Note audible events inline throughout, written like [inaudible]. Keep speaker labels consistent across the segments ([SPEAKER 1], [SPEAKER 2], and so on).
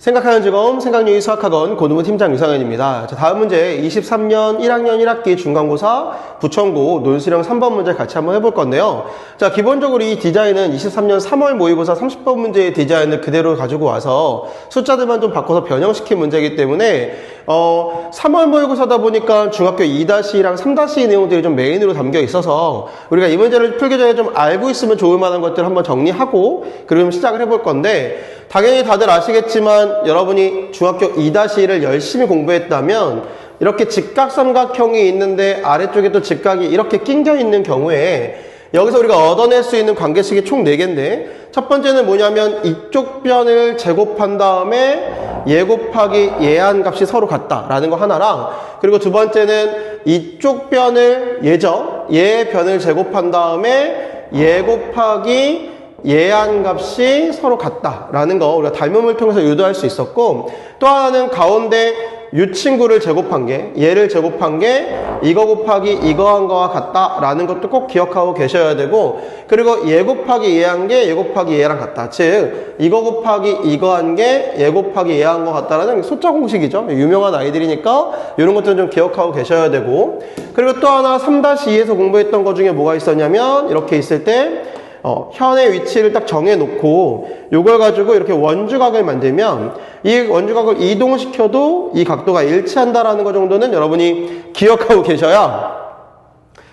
[SPEAKER 1] 생각하는 즐거움, 생각유희 수학학원 고등부 팀장 유상현입니다. 자, 다음 문제 23년 1학년 1학기 중간고사 부천고 논술형 3번 문제 같이 한번 해볼 건데요. 자, 기본적으로 이 디자인은 23년 3월 모의고사 30번 문제의 디자인을 그대로 가지고 와서 숫자들만 좀 바꿔서 변형시킨 문제이기 때문에 어, 3월 모의고사다 보니까 중학교 2-2랑 3-2 내용들이 좀 메인으로 담겨 있어서 우리가 이 문제를 풀기 전에 좀 알고 있으면 좋을 만한 것들을 한번 정리하고 그럼 시작을 해볼 건데 당연히 다들 아시겠지만 여러분이 중학교 2-1을 열심히 공부했다면 이렇게 직각삼각형이 있는데 아래쪽에 또 직각이 이렇게 낑겨 있는 경우에 여기서 우리가 얻어낼 수 있는 관계식이 총 4개인데 첫 번째는 뭐냐면 이쪽 변을 제곱한 다음에 예 곱하기 예한 값이 서로 같다라는 거 하나랑 그리고 두 번째는 이쪽 변을 예죠 예 변을 제곱한 다음에 예 곱하기 예한 값이 서로 같다라는 거 우리가 닮음을 통해서 유도할 수 있었고 또 하나는 가운데 이 친구를 제곱한 게 얘를 제곱한 게 이거 곱하기 이거 한 거와 같다라는 것도 꼭 기억하고 계셔야 되고 그리고 얘 곱하기 얘 한 게 얘 곱하기 얘랑 같다. 즉 이거 곱하기 이거 한 게 얘 곱하기 얘 한 거 같다라는 숫자 공식이죠. 유명한 아이들이니까 이런 것들은 좀 기억하고 계셔야 되고. 그리고 또 하나 3-2에서 공부했던 것 중에 뭐가 있었냐면 이렇게 있을 때 어, 현의 위치를 딱 정해놓고 이걸 가지고 이렇게 원주각을 만들면 이 원주각을 이동시켜도 이 각도가 일치한다라는 것 정도는 여러분이 기억하고 계셔야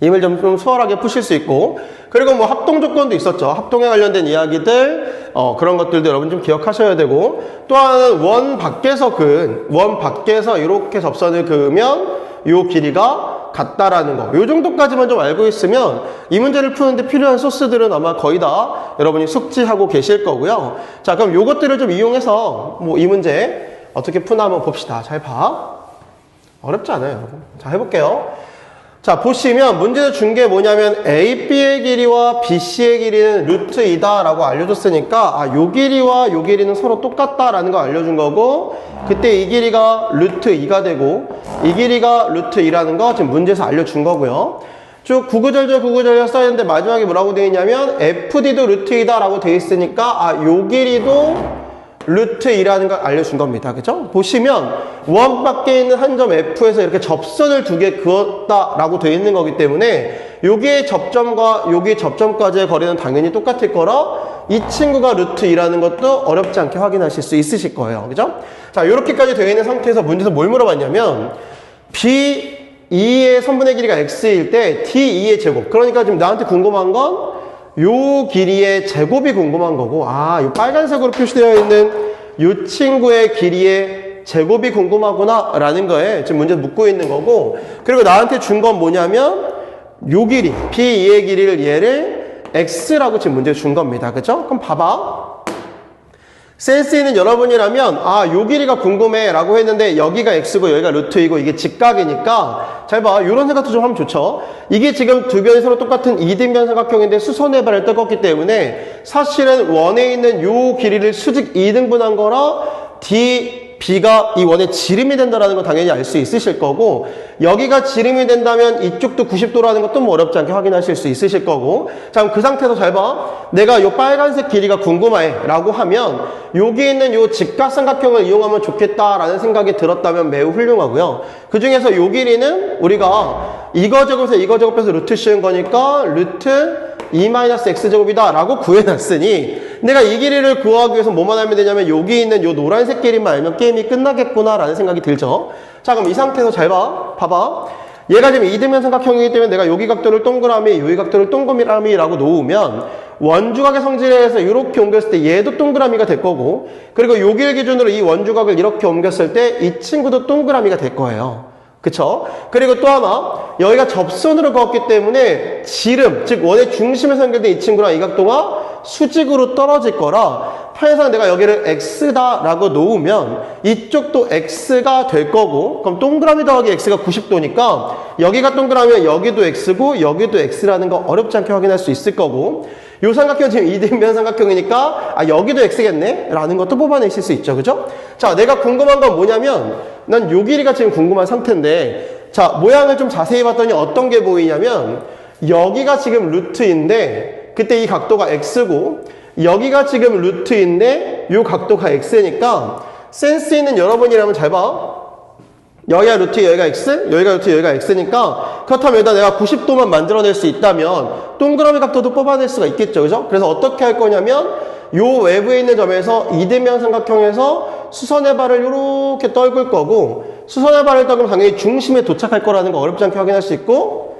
[SPEAKER 1] 임을 좀, 좀 수월하게 푸실 수 있고 그리고 뭐 합동 조건도 있었죠. 합동에 관련된 이야기들 어, 그런 것들도 여러분 좀 기억하셔야 되고 또 하나는 원 밖에서 그은 원 밖에서 이렇게 접선을 그으면 요 길이가 같다라는 거. 요 정도까지만 좀 알고 있으면 이 문제를 푸는데 필요한 소스들은 아마 거의 다 여러분이 숙지하고 계실 거고요. 자, 그럼 요것들을 좀 이용해서 뭐 이 문제 어떻게 푸나 한번 봅시다. 잘 봐. 어렵지 않아요, 여러분. 자, 해볼게요. 자, 보시면 문제에서 준 게 뭐냐면 AB의 길이와 BC의 길이는 루트 2다 라고 알려줬으니까 아, 요 길이와 요 길이는 서로 똑같다라는 거 알려준 거고 그때 이 길이가 루트 2가 되고 이 길이가 루트 2라는 거 지금 문제에서 알려준 거고요. 쭉 구구절절 구구절절 써있는데 마지막에 뭐라고 되어 있냐면 FD도 루트 2다 라고 되어 있으니까 아, 요 길이도 루트 2라는 걸 알려준 겁니다. 그죠? 보시면 원 밖에 있는 한 점 F에서 이렇게 접선을 두 개 그었다라고 되어 있는 거기 때문에 여기의 접점과 여기의 접점까지의 거리는 당연히 똑같을 거라 이 친구가 루트 2라는 것도 어렵지 않게 확인하실 수 있으실 거예요. 그죠? 자, 이렇게까지 되어 있는 상태에서 문제에서 뭘 물어봤냐면 B2의 선분의 길이가 X일 때 T2의 제곱. 그러니까 지금 나한테 궁금한 건 요 길이의 제곱이 궁금한 거고 아, 요 빨간색으로 표시되어 있는 요 친구의 길이의 제곱이 궁금하구나 라는 거에 지금 문제 묻고 있는 거고 그리고 나한테 준 건 뭐냐면 요 길이 B2의 길이를 얘를 X라고 지금 문제 준 겁니다. 그죠? 그럼 봐봐. 센스 있는 여러분이라면 아 요 길이가 궁금해 라고 했는데 여기가 x고 여기가 루트이고 이게 직각이니까 잘 봐. 요런 생각도 좀 하면 좋죠. 이게 지금 두 변이 서로 똑같은 이등변 삼각형인데 수선의 발을 떴었기 때문에 사실은 원에 있는 요 길이를 수직 2등분한 거라 d b가 이 원의 지름이 된다는 건 당연히 알 수 있으실 거고 여기가 지름이 된다면 이쪽도 90도라는 것도 뭐 어렵지 않게 확인하실 수 있으실 거고 자 그럼 그 상태에서 잘 봐. 내가 요 빨간색 길이가 궁금해 라고 하면 여기 있는 요 직각삼각형을 이용하면 좋겠다라는 생각이 들었다면 매우 훌륭하고요. 그 중에서 요 길이는 우리가 이거 제곱해서 이거 제곱해서 루트 씌운 거니까 루트 2-x제곱이다 라고 구해놨으니 내가 이 길이를 구하기 위해서 뭐만 하면 되냐면 여기 있는 요 노란색 길이만 알면 게임이 끝나겠구나 라는 생각이 들죠. 자 그럼 이 상태에서 잘 봐. 봐봐. 얘가 지금 이등변 삼각형이기 때문에 내가 여기 각도를 동그라미 여기 각도를 동그라미 라고 놓으면 원주각의 성질에 의해서 이렇게 옮겼을 때 얘도 동그라미가 될 거고 그리고 여기를 기준으로 이 원주각을 이렇게 옮겼을 때 이 친구도 동그라미가 될 거예요 그쵸? 그리고 또 하나, 여기가 접선으로 그었기 때문에 지름, 즉 원의 중심에서 연결된 이 친구랑 이 각도가 수직으로 떨어질 거라 판에서 내가 여기를 x다 라고 놓으면 이쪽도 x가 될 거고 그럼 동그라미 더하기 x가 90도니까 여기가 동그라미면 여기도 x고 여기도 x라는 거 어렵지 않게 확인할 수 있을 거고 요 삼각형 지금 이등변 삼각형이니까 아 여기도 x겠네 라는 것도 뽑아내실 수 있죠 그죠? 자 내가 궁금한 건 뭐냐면 난 요 길이가 지금 궁금한 상태인데 자 모양을 좀 자세히 봤더니 어떤 게 보이냐면 여기가 지금 루트인데 그때 이 각도가 x고 여기가 지금 루트인데 요 각도가 x니까 센스 있는 여러분이라면 잘 봐. 여기가 루트 여기가 x, 여기가 루트 여기가 x니까 그렇다면 여기다 내가 90도만 만들어낼 수 있다면 동그라미 각도도 뽑아낼 수가 있겠죠. 그죠? 그래서 어떻게 할 거냐면 요 외부에 있는 점에서 이등변 삼각형에서 수선의 발을 이렇게 떨굴 거고 수선의 발을 떨구면 당연히 중심에 도착할 거라는 거 어렵지 않게 확인할 수 있고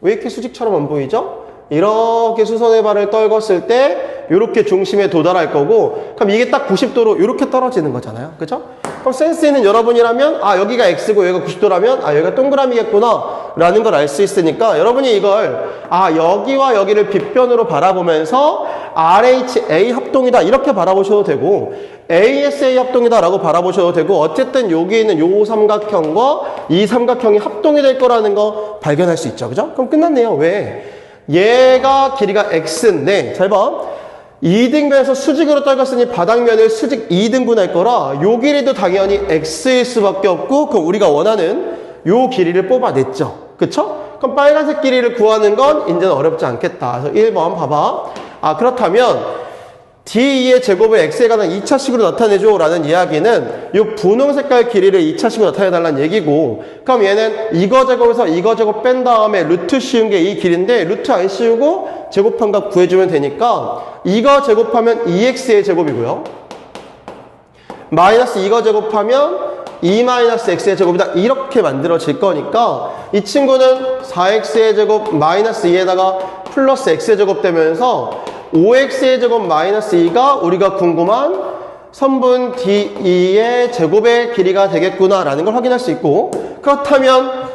[SPEAKER 1] 왜 이렇게 수직처럼 안 보이죠? 이렇게 수선의 발을 떨궜을 때 이렇게 중심에 도달할 거고 그럼 이게 딱 90도로 이렇게 떨어지는 거잖아요. 그죠? 그럼 센스 있는 여러분이라면 아 여기가 x고 여기가 90도라면 아 여기가 동그라미겠구나 라는 걸 알 수 있으니까 여러분이 이걸 아 여기와 여기를 빗변으로 바라보면서 RHA 합동이다 이렇게 바라보셔도 되고 ASA 합동이다 라고 바라보셔도 되고 어쨌든 여기 있는 요 삼각형과 이 삼각형이 합동이 될 거라는 거 발견할 수 있죠. 그죠? 그럼 끝났네요. 왜? 얘가 길이가 x인데 잘 봐. 2등변에서 수직으로 떨궜으니 바닥면을 수직 2등분 할 거라 요 길이도 당연히 x일 수밖에 없고 그럼 우리가 원하는 요 길이를 뽑아냈죠. 그쵸? 그럼 빨간색 길이를 구하는 건 이제는 어렵지 않겠다. 그래서 1번 봐봐. 아 그렇다면 D2의 제곱을 X에 관한 2차식으로 나타내줘 라는 이야기는 이 분홍 색깔 길이를 2차식으로 나타내달라는 얘기고 그럼 얘는 이거 제곱에서 이거 제곱 뺀 다음에 루트 씌운 게 이 길인데 루트 안 씌우고 제곱한 값 구해주면 되니까 이거 제곱하면 2X의 제곱이고요 마이너스 이거 제곱하면 2 마이너스 x의 제곱이다 이렇게 만들어질 거니까 이 친구는 4x의 제곱 마이너스 2에다가 플러스 x의 제곱 되면서 5x의 제곱 마이너스 2가 우리가 궁금한 선분 D2의 제곱의 길이가 되겠구나 라는 걸 확인할 수 있고 그렇다면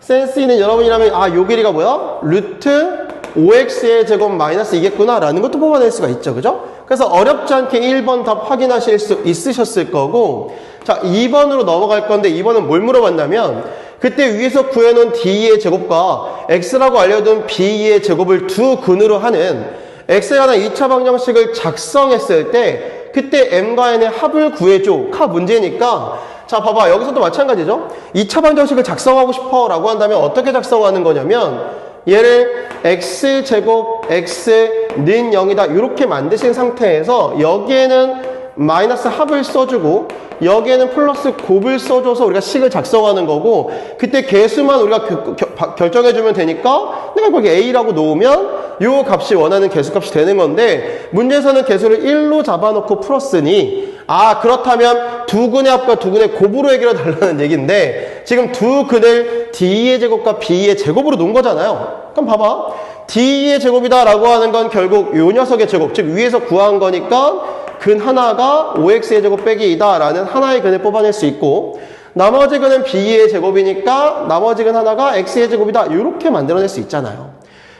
[SPEAKER 1] 센스 있는 여러분이라면 아 요 길이가 뭐야? 루트 5x의 제곱 마이너스 2겠구나 라는 것도 뽑아낼 수가 있죠. 그죠? 그래서 어렵지 않게 1번 답 확인하실 수 있으셨을 거고 자 2번으로 넘어갈 건데 2번은 뭘 물어봤냐면 그때 위에서 구해놓은 d2의 제곱과 x라고 알려둔 b2의 제곱을 두 근으로 하는 x에 관한 2차 방정식을 작성했을 때 그때 m과 n의 합을 구해줘. 카 문제니까. 자 봐봐. 여기서도 마찬가지죠? 2차 방정식을 작성하고 싶어 라고 한다면 어떻게 작성하는 거냐면 얘를 x제곱 x는 0이다 이렇게 만드신 상태에서 여기에는 마이너스 합을 써주고 여기에는 플러스 곱을 써줘서 우리가 식을 작성하는 거고 그때 개수만 우리가 겨- 겨- 결정해주면 되니까 내가 거기 a라고 놓으면 요 값이 원하는 개수값이 되는 건데 문제에서는 개수를 1로 잡아놓고 풀었으니 아 그렇다면 두 근의 합과 두 근의 곱으로 해결해 달라는 얘기인데 지금 두 근을 d의 제곱과 b의 제곱으로 놓은 거잖아요. 그럼 봐봐. D의 제곱이다 라고 하는 건 결국 요 녀석의 제곱 즉 위에서 구한 거니까 근 하나가 5x의 제곱 빼기 2다 라는 하나의 근을 뽑아낼 수 있고 나머지 근은 b의 제곱이니까 나머지 근 하나가 x의 제곱이다. 이렇게 만들어낼 수 있잖아요.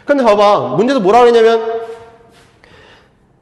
[SPEAKER 1] 근데 봐봐. 문제도 뭐라 그랬냐면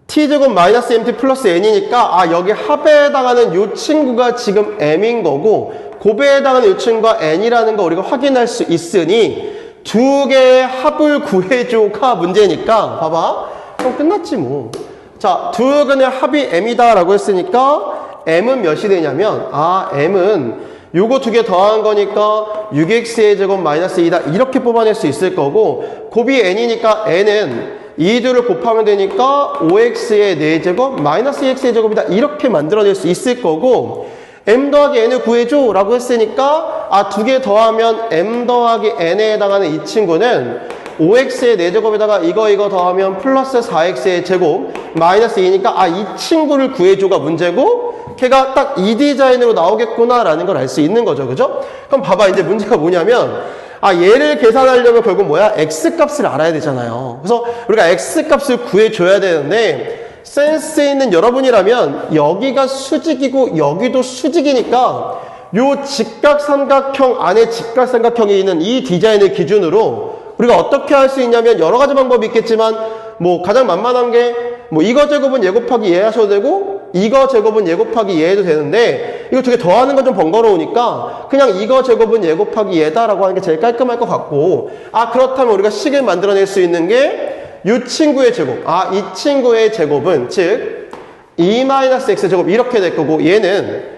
[SPEAKER 1] t제곱 마이너스 mt 플러스 n이니까 아 여기 합에 해당하는 요 친구가 지금 m인 거고 곱에 해당하는 요 친구가 n이라는 거 우리가 확인할 수 있으니 두 개의 합을 구해줘가 문제니까 봐봐. 그럼 끝났지 뭐. 자, 두 근의 합이 m이다 라고 했으니까 m은 몇이 되냐면 아 m은 요거 두 개 더한 거니까 6x의 제곱 마이너스 2다. 이렇게 뽑아낼 수 있을 거고 곱이 n이니까 n은 이 둘을 곱하면 되니까 5x의 4제곱 마이너스 2x의 제곱이다. 이렇게 만들어낼 수 있을 거고 m 더하기 n을 구해줘 라고 했으니까 아 두 개 더하면 m 더하기 n에 해당하는 이 친구는 5x의 4제곱에다가 이거 이거 더하면 플러스 4x의 제곱 마이너스 2니까 아 이 친구를 구해줘가 문제고 걔가 딱 2D 자인으로 나오겠구나 라는 걸 알 수 있는 거죠 그죠? 그럼 봐봐 이제 문제가 뭐냐면 아 얘를 계산하려면 결국 뭐야? x 값을 알아야 되잖아요 그래서 우리가 x 값을 구해줘야 되는데 센스 있는 여러분이라면 여기가 수직이고 여기도 수직이니까 요 직각삼각형 안에 직각삼각형이 있는 이 디자인을 기준으로 우리가 어떻게 할 수 있냐면 여러 가지 방법이 있겠지만 뭐 가장 만만한 게 뭐 이거 제곱은 얘 곱하기 얘 하셔도 되고 이거 제곱은 얘 곱하기 얘 해도 되는데 이거 두 개 더하는 건 좀 번거로우니까 그냥 이거 제곱은 얘 곱하기 얘다라고 하는 게 제일 깔끔할 것 같고 아 그렇다면 우리가 식을 만들어낼 수 있는 게 이 친구의 제곱 아 이 친구의 제곱은 즉 2-x 제곱 이렇게 될 거고 얘는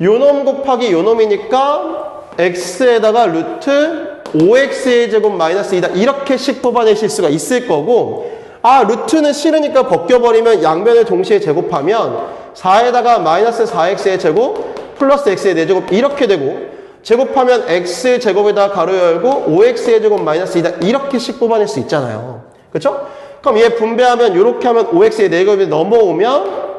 [SPEAKER 1] 요놈 곱하기 요놈이니까 x에다가 루트 5x의 제곱 마이너스 2다 이렇게 식 뽑아내실 수가 있을 거고 아 루트는 싫으니까 벗겨버리면 양변을 동시에 제곱하면 4에다가 마이너스 4x의 제곱 플러스 x의 4제곱 이렇게 되고 제곱하면 x 제곱에다 가로 열고 5x의 제곱 마이너스 2다 이렇게씩 뽑아낼 수 있잖아요. 그렇죠? 그럼 얘 분배하면 이렇게 하면 5x의 4제곱이 넘어오면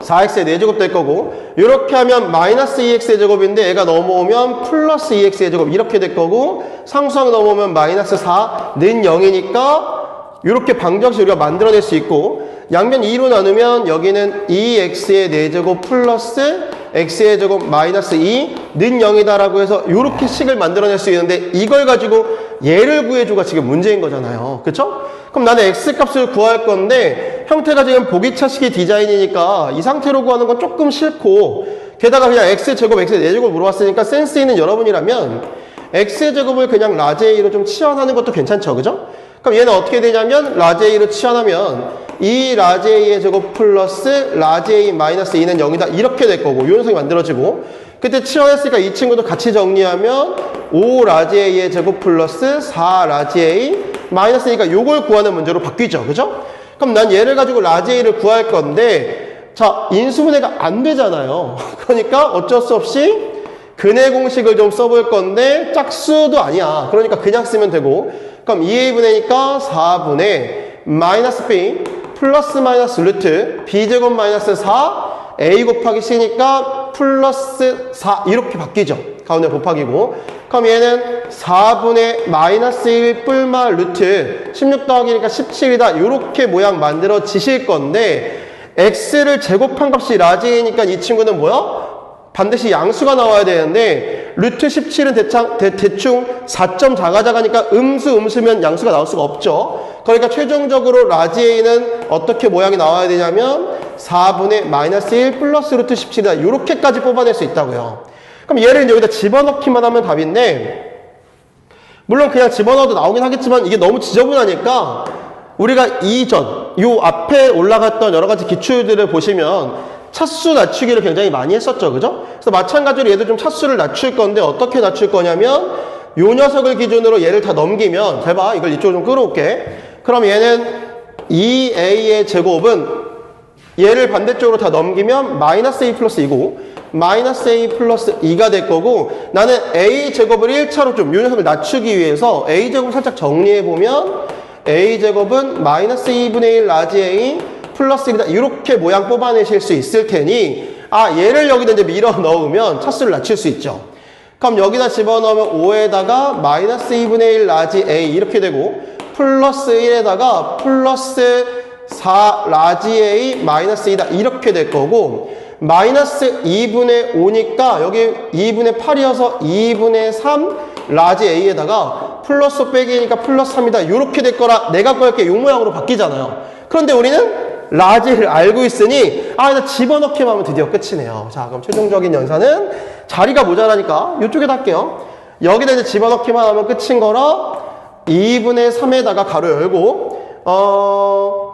[SPEAKER 1] 4x의 4제곱 될 거고 이렇게 하면 마이너스 2x의 제곱인데 얘가 넘어오면 플러스 2x의 제곱 이렇게 될 거고 상수항 넘어오면 마이너스 4는 0이니까 이렇게 방정식 우리가 만들어낼 수 있고 양변 2로 나누면 여기는 2x의 4제곱 플러스 x의 제곱 마이너스 2는 0이다라고 해서 이렇게 식을 만들어낼 수 있는데 이걸 가지고 얘를 구해주가 지금 문제인 거잖아요. 그쵸? 그럼 나는 x 값을 구할 건데 형태가 지금 보기차식의 디자인이니까 이 상태로 구하는 건 조금 싫고 게다가 그냥 x 제곱 x 4제곱 물어봤으니까 센스 있는 여러분이라면 x 제곱을 그냥 라지 A로 좀 치환하는 것도 괜찮죠. 그죠? 그럼 얘는 어떻게 되냐면 라지 A로 치환하면 이 라지 A의 제곱 플러스 라지 A 마이너스 2는 0이다 이렇게 될 거고 이 녀석이 만들어지고 그때 치환했으니까 이 친구도 같이 정리하면 5 라지 A의 제곱 플러스 4 라지 A 마이너스니까 요걸 구하는 문제로 바뀌죠. 그죠? 그럼 난 얘를 가지고 라지 A를 구할 건데 자 인수분해가 안 되잖아요. [laughs] 그러니까 어쩔 수 없이 근해 공식을 좀 써볼 건데 짝수도 아니야. 그러니까 그냥 쓰면 되고 그럼 2a분의니까 4분의 마이너스 b 플러스 마이너스 루트 b제곱 마이너스 4 a 곱하기 c니까 플러스 4 이렇게 바뀌죠. 가운데 곱하기고 그럼 얘는 4분의 마이너스 1 뿔마 루트 16 더하기니까 17이다 이렇게 모양 만들어 지실 건데 x를 제곱한 값이 라지니까 이 친구는 뭐야? 반드시 양수가 나와야 되는데 루트 17은 대창, 대, 대충 4점 자가자가니까 음수 음수면 양수가 나올 수가 없죠. 그러니까 최종적으로 라지 A는 어떻게 모양이 나와야 되냐면 4분의 마이너스 1 플러스 루트 17이다. 이렇게까지 뽑아낼 수 있다고요. 그럼 얘를 여기다 집어넣기만 하면 답인데 물론 그냥 집어넣어도 나오긴 하겠지만 이게 너무 지저분하니까 우리가 이전 요 앞에 올라갔던 여러 가지 기출들을 보시면 차수 낮추기를 굉장히 많이 했었죠. 그죠? 그래서 마찬가지로 얘도 좀 차수를 낮출 건데 어떻게 낮출 거냐면 요 녀석을 기준으로 얘를 다 넘기면 잘 봐. 이걸 이쪽으로 좀 끌어올게. 그럼 얘는 2a의 제곱은 얘를 반대쪽으로 다 넘기면 마이너스 a 플러스 2고 마이너스 a 플러스 2가 될 거고 나는 a 제곱을 1차로 좀요 녀석을 낮추기 위해서 a 제곱 살짝 정리해 보면 a 제곱은 마이너스 2분의 1 라지 a 플러스 1이다. 이렇게 모양 뽑아내실 수 있을 테니 아 얘를 여기다 이제 밀어 [laughs] 넣으면 차수를 낮출 수 있죠. 그럼 여기다 집어넣으면 5에다가 마이너스 2분의 1 라지 a 이렇게 되고 플러스 1에다가 플러스 4 라지 a 마이너스 2다. 이렇게 될 거고 마이너스 2분의 5니까 여기 2분의 8이어서 2분의 3 라지 a에다가 플러스 빼기니까 플러스 3이다. 이렇게 될 거라 내가 구할게 이 모양으로 바뀌잖아요. 그런데 우리는 라지를 알고 있으니 아 일단 집어넣기만 하면 드디어 끝이네요. 자 그럼 최종적인 연산은 자리가 모자라니까 이쪽에다 할게요. 여기다 이제 집어넣기만 하면 끝인 거라 2분의 3에다가 가로 열고 어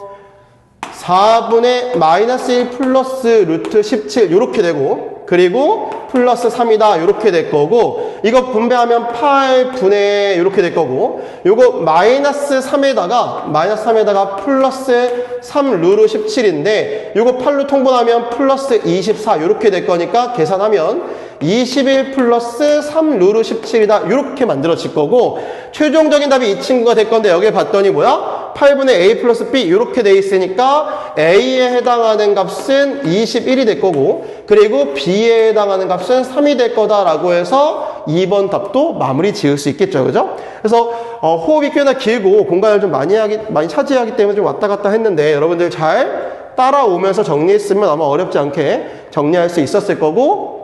[SPEAKER 1] 4분의 마이너스 1 플러스 루트 17 이렇게 되고 그리고 플러스 3이다 이렇게 될 거고 이거 분배하면 8분의 이렇게 될 거고 요거 마이너스 3에다가 마이너스 3에다가 플러스 3 루트 17인데 요거 8로 통분하면 플러스 24 이렇게 될 거니까 계산하면 21 플러스 3 루트 17이다 이렇게 만들어질 거고 최종적인 답이 이 친구가 될 건데 여기 봤더니 뭐야? 8분의 a 플러스 b 이렇게 돼 있으니까 a에 해당하는 값은 21이 될 거고 그리고 b에 해당하는 값은 3이 될 거다라고 해서 2번 답도 마무리 지을 수 있겠죠 그죠? 그래서 어, 호흡이 꽤나 길고 공간을 좀 많이 하기 많이 차지하기 때문에 좀 왔다 갔다 했는데 여러분들 잘 따라오면서 정리했으면 아마 어렵지 않게 정리할 수 있었을 거고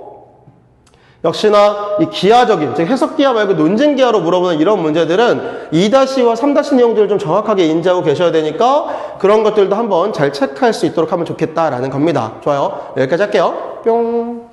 [SPEAKER 1] 역시나 이 기하적인, 즉 해석 기하 말고 논증 기하로 물어보는 이런 문제들은 2-와 3- 내용들을 좀 정확하게 인지하고 계셔야 되니까 그런 것들도 한번 잘 체크할 수 있도록 하면 좋겠다라는 겁니다. 좋아요. 여기까지 할게요. 뿅.